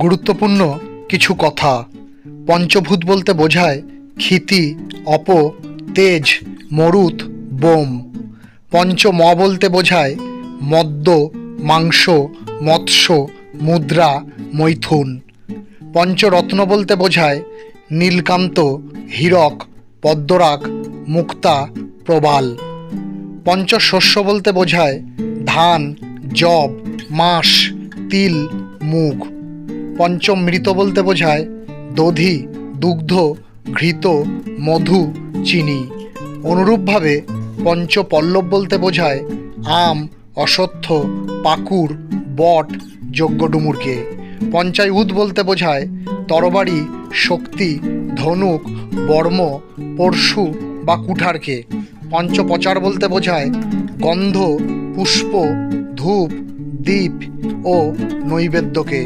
গুরুত্বপূর্ণ কিছু কথা। পঞ্চভূত বলতে বোঝায় ক্ষিতি, অপ, তেজ, মরুত, বোম। পঞ্চ ম বলতে বোঝায় মদ্য, মাংস, মৎস্য, মুদ্রা, মৈথুন। পঞ্চরত্ন বলতে বোঝায় নীলকান্ত, হীরক, পদ্মরাগ, মুক্তা, প্রবাল। পঞ্চশস্য বলতে বোঝায় ধান জব মাস, তিল, মুগ। পঞ্চমৃত বলতে বোঝায় দধি, দুগ্ধ, ঘৃত, মধু, চিনি। অনুরূপভাবে পঞ্চপল্লব বলতে বোঝায় আম, অশ্বত্থ, পাকুর, বট যজ্ঞডুমুরকে পঞ্চায়ুত বলতে বোঝায় তরবারি, শক্তি, ধনুক, বর্ম, পরশু বা কুঠারকে। পঞ্চপচার বলতে বোঝায় গন্ধ, পুষ্প, ধূপ দ্বীপ ও নৈবেদ্যকে।